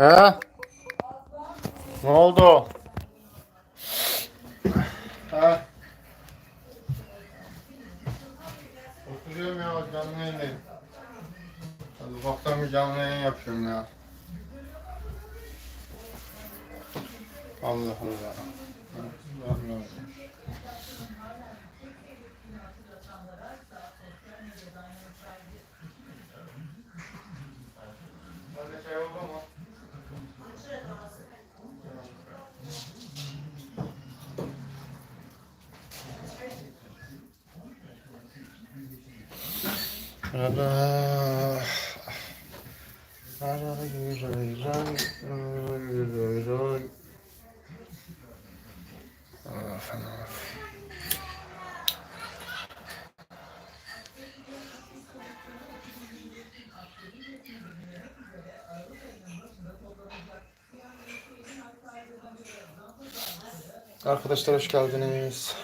He? Ne oldu? Ha? Oturuyorum ya canlı yayındayım. Hadi bir canlı yayın yapıyorum ya. Allah Allah. Allah Allah. Hadi şey oldu mu? Allah. Ray ray ray ray ray ray. Of, of. Arkadaşlar hoş geldiniz.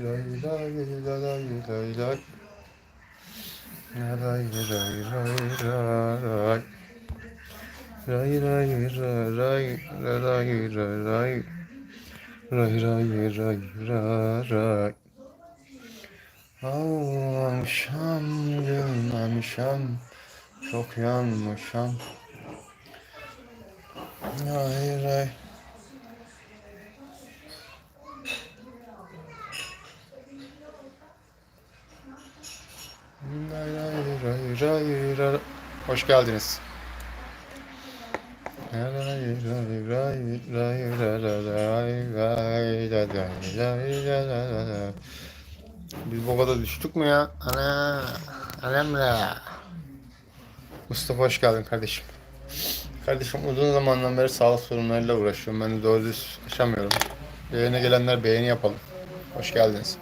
La la la la la la la la La la la la la la la Ray ray ray ray ray ray ray Ray ray ray ray ray Ağlamışam gülmemişem Çok yanmışam Ray ray ray ray Biz bu kadar düştük mü ya? Ana, alemle. Mustafa hoş geldin kardeşim. Kardeşim uzun zamandan beri sağlık sorunlarıyla uğraşıyorum. Ben de doğru düz yaşamıyorum. Beğene gelenler beğeni yapalım. Hoş geldiniz.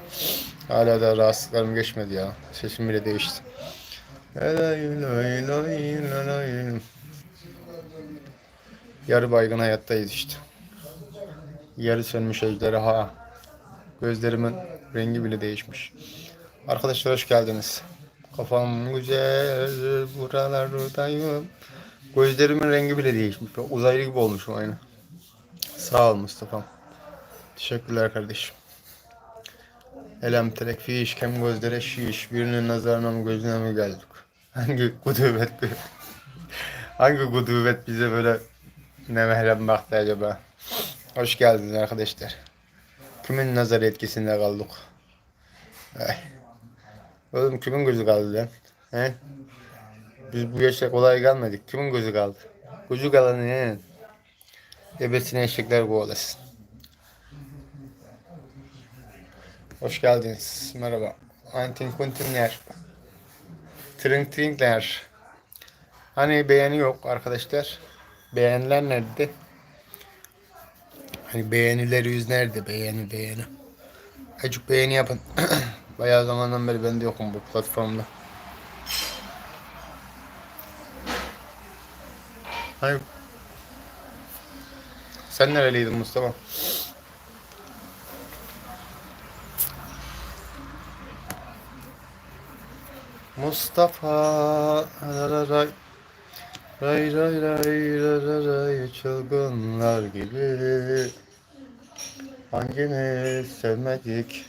Hala da rahatsızlıklarım geçmedi ya. Sesim bile değişti. Yarı baygın hayattayız işte. Yarı sönmüş ejderha. Gözlerimin rengi bile değişmiş. Arkadaşlar hoş geldiniz. Kafam güzel, buralardayım. Gözlerimin rengi bile değişmiş. Uzaylı gibi olmuşum aynı. Sağ ol Mustafa'm. Teşekkürler kardeşim. Elem terek fiş, kem gözlere şiş. Birinin nazarına mı gözüne mi geldik? Hangi kudüvet Hangi kudüvet bize böyle ne mehrem baktı acaba? Hoş geldiniz arkadaşlar. Kimin nazar etkisinde kaldık? Ay. Oğlum kimin gözü kaldı lan? He? Biz bu yaşta kolay gelmedik. Kimin gözü kaldı? Gözü kalanı ne? Ebesine eşekler kovalasın. Hoş geldiniz. Merhaba. Antin kuntinler. Trink trinkler. Hani beğeni yok arkadaşlar. Beğeniler nerede? Hani beğeniler yüz nerede? Beğeni beğeni. Azıcık beğeni yapın. Bayağı zamandan beri ben de yokum bu platformda. Hani sen nereliydin Mustafa? Mustafa ray ray ray ray ray ray çılgınlar gibi. Hangimiz sevmedik?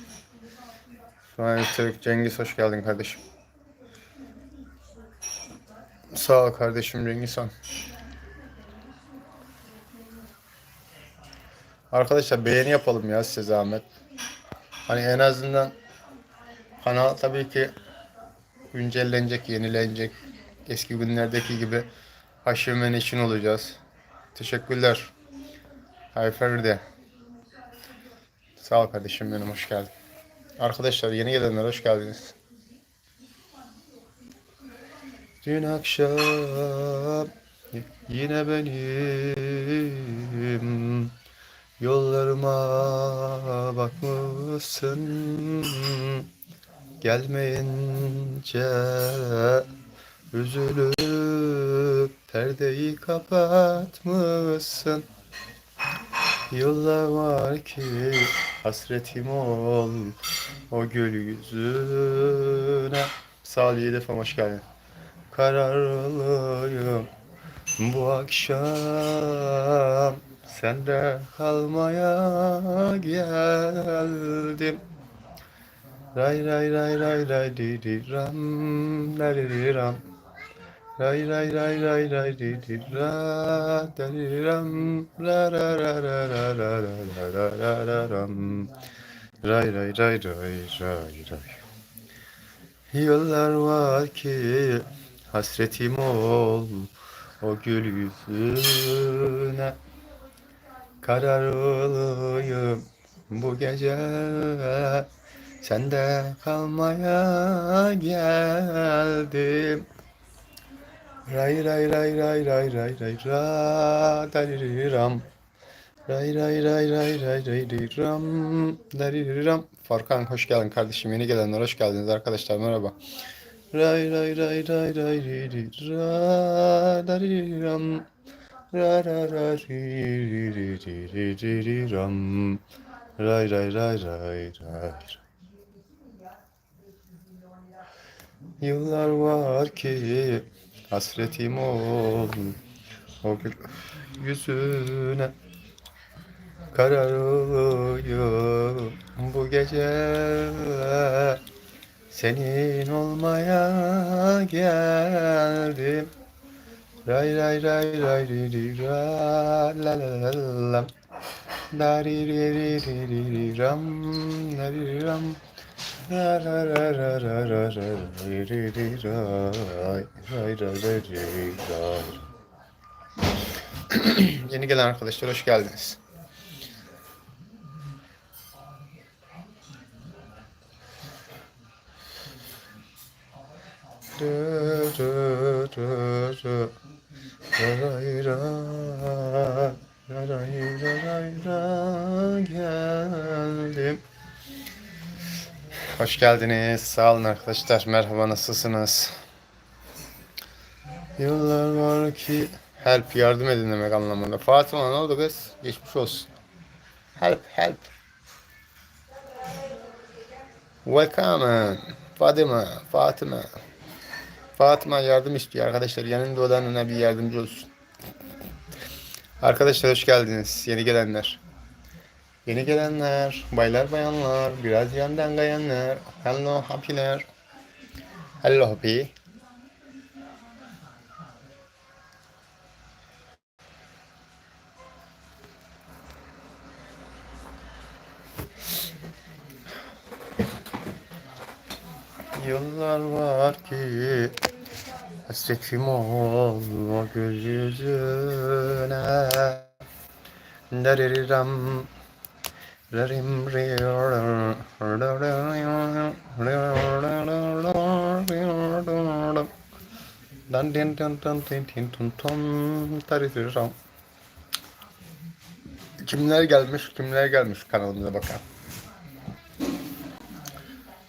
An Türk Cengiz hoş geldin kardeşim. Sağ ol kardeşim Cengiz Han. Arkadaşlar beğeni yapalım ya size zahmet. Hani en azından kanal tabii ki güncellenecek, yenilenecek. Eski günlerdeki gibi haşır ve neşin olacağız. Teşekkürler. Hayfer'de. Sağ ol kardeşim benim, hoş geldin. Arkadaşlar yeni gelenler hoş geldiniz. Dün akşam yine benim yollarıma bakmışsın. Gelmeyince üzülüp perdeyi kapatmışsın. Yıllar var ki hasretim ol o gül yüzüne. Salih Yedefem hoş geldin. Kararlıyım bu akşam sende kalmaya geldim. Ray ray ray ray ray di di ram la di di ram. Ray ray ray ray ray di di ra da di ram ra ra ra ra ra ra ra ra ra ra ram. Ray ray ray ray ray ray. Yıllar var ki hasretim ol o gül yüzüne. Kararlıyım bu gece sende kalmaya geldim. Ray ray ray ray ray ray ray ra dariram. Ray ray ray ray ray ray ray ram dariram. Farkan hoş geldin kardeşim. Yeni gelenler hoş geldiniz arkadaşlar merhaba. Ray ray ray ray ray ray ray ra dariram. Ra ra ra ri ri ri ri ri ram. Ray ray ray ray ray. Yıllar var ki hasretim ol o yüzüne kararlıyım bu gece senin olmaya geldim. Ray ray ray ray ri ri ra la la la lam. Da ri ri ri ri ri ram la ri ram. Yeni gelen arkadaşlar hoş geldiniz. Dö, dö, dö, dö. Ra, ra, ra, ra, ra, ra, ra, ra. Hoş geldiniz. Sağ olun arkadaşlar. Merhaba nasılsınız? Yıllar var ki help yardım edin demek anlamında. Fatıma ne oldu kız? Geçmiş olsun. Help help. Welcome. Fatıma, Fatıma. Fatıma yardım istiyor arkadaşlar. Yanında olan ona bir yardımcı olsun. Arkadaşlar hoş geldiniz. Yeni gelenler. Yeni gelenler, baylar bayanlar, biraz yandan kayanlar. Hello happyler. Hello happy. Yıllar var ki hasretim ol o göz yüzüne. Dariram Rarim Dan din dan dan din din tun ton tariram. Kimler gelmiş, kimler gelmiş kanalımıza bakalım.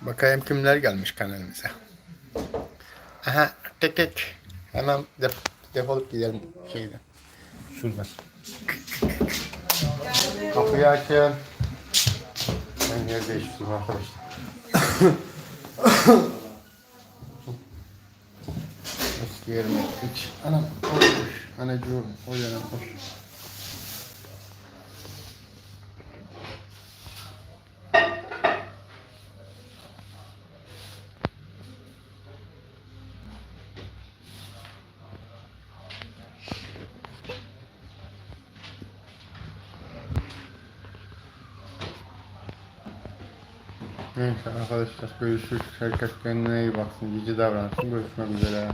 Bakayım kimler gelmiş kanalımıza. Aha, tek tek. Hemen def defolup gidelim şeyden. Şuradan. Kapıyı açın. Ben yer değiştirdim arkadaşlar. Eski yerime hiç. Anam hoş. Anacığım o yanım hoş. Neyse arkadaşlar görüşürüz. Herkes kendine iyi baksın. Cici davransın. Görüşmek üzere.